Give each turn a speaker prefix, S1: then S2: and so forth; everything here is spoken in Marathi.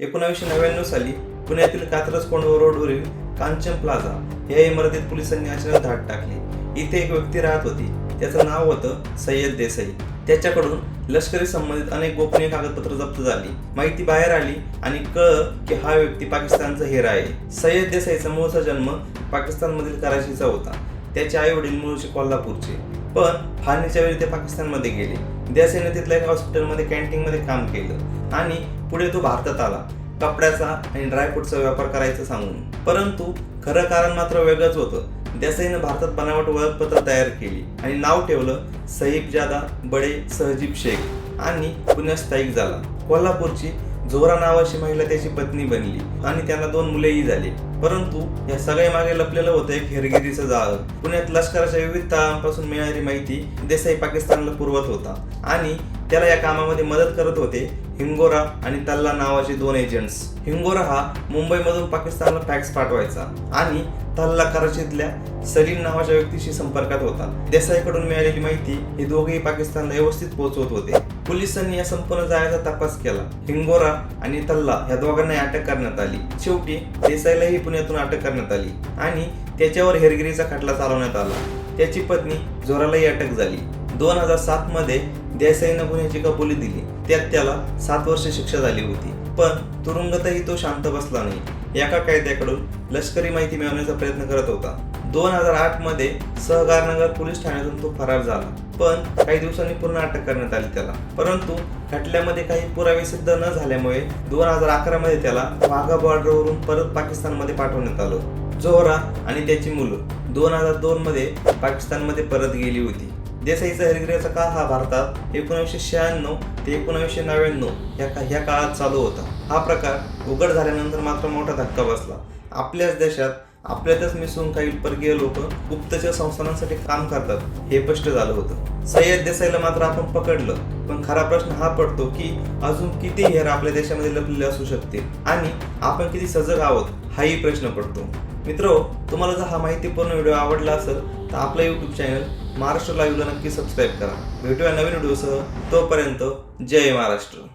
S1: एकोणावीसशे नव्याण्णव साली पुण्यातील कात्रज कोंडवा रोडवरील कांचन प्लाझा या इमारतीत पोलिसांनी अचानक धाड टाकली. इथे एक व्यक्ती राहत होती. त्याचं नाव होतं सय्यद देसाई. त्याच्याकडून लष्करी संबंधित अनेक गोपनीय कागदपत्र जप्त झाली. माहिती बाहेर आली आणि कळलं की हा व्यक्ती पाकिस्तानचा हेरा आहे. सय्यद देसाईचा मूळचा जन्म पाकिस्तानमधील कराचीचा होता. त्याचे आई वडील मूळचे कोल्हापूरचे. पण फाळणीच्या वेळी ते पाकिस्तानमध्ये गेले. देसाईने तिथल्या एका हॉस्पिटलमध्ये कॅन्टीनमध्ये काम केलं आणि पुढे तो भारतात आला. कपड्याचा आणि ड्रायफ्रूटचा व्यापार करायचं सांगून. परंतु खरं कारण मात्र वेगळंच होतं. देसाईनं भारतात बनावट ओळखपत्र तयार केली आणि नाव ठेवलं सहीब जादा बडे सहजीब शेख आणि पुण्यात स्थायिक झाला. कोल्हापूरची जोरा नावाची महिला त्याची पत्नी बनली आणि त्यांना दोन मुलेही झाली. परंतु या सगळ्या मागे लपलेलं होतं एक हेरगिरीचं जाळ. पुण्यात लष्कराच्या विविध तळांपासून मिळणारी माहिती देसाई पाकिस्तानला पुरवत होता. आणि त्याला या कामामध्ये मदत करत होते हिंगोरा आणि तल्ला नावाचे दोन एजंट्स हिंगोरा हा मुंबईमधून पाकिस्तानला फॅक्स पाठवायचा आणि तल्ला कराचीतल्या सलीम नावाच्या व्यक्तीशी संपर्कात होता. देसाईकडून मिळालेली माहिती हे दोघेही पाकिस्तानला व्यवस्थित पोहोचवत होते. पोलिसांनी या संपूर्ण जाळ्याचा तपास केला. हिंगोरा आणि तल्ला या दोघांनाही अटक करण्यात आली. शेवटी देसाईलाही पुण्यातून अटक करण्यात आली आणि त्याच्यावर हेरगिरीचा खटला चालवण्यात आला. त्याची पत्नी जोरालाही अटक झाली. दोन हजार सात मध्ये देसाईनं गुन्ह्याची कबुली दिली. त्यात त्याला सात वर्ष शिक्षा झाली होती. पण तुरुंगातही तो शांत बसला नाही. एका कायद्याकडून लष्करी माहिती मिळवण्याचा प्रयत्न करत होता. दोन हजार आठमध्ये सहकारनगर पोलीस ठाण्यातून तो फरार झाला. पण काही दिवसांनी पुन्हा अटक करण्यात आली त्याला. परंतु खटल्यामध्ये काही पुरावे सिद्ध न झाल्यामुळे दोन हजार अकरा मध्ये त्याला वाघा बॉर्डरवरून परत पाकिस्तानमध्ये पाठवण्यात आलं. जोहरा आणि त्याची मुलं दोन हजार दोन मध्ये पाकिस्तानमध्ये परत गेली होती. देसाईचा हेरगिरीचा काळ हा भारतात एकोणीसशे शहाण्णव ते एकोणीसशे नव्याण्णव या का ह्या काळात चालू होता. हा प्रकार उघड झाल्यानंतर मात्र मोठा धक्का बसला. आपल्याच देशात आपल्यातच मिसळून काही परकीय लोक गुप्तचर संस्थानांसाठी काम करतात. हे स्पष्ट झालं होतं. सय्यद देसाईला मात्र आपण पकडलं. पण खरा प्रश्न हा पडतो की अजून किती हेर आपल्या देशामध्ये लपलेले असू शकते? आणि आपण किती सजग आहोत हाही प्रश्न पडतो. मित्र तुम्हाला जर हा माहितीपूर्ण व्हिडिओ आवडला असेल तर आपला यूट्यूब चॅनल महाराष्ट्र लाईव्हला नक्की सबस्क्राईब करा. भेटूया नवीन व्हिडिओसह. तोपर्यंत जय महाराष्ट्र.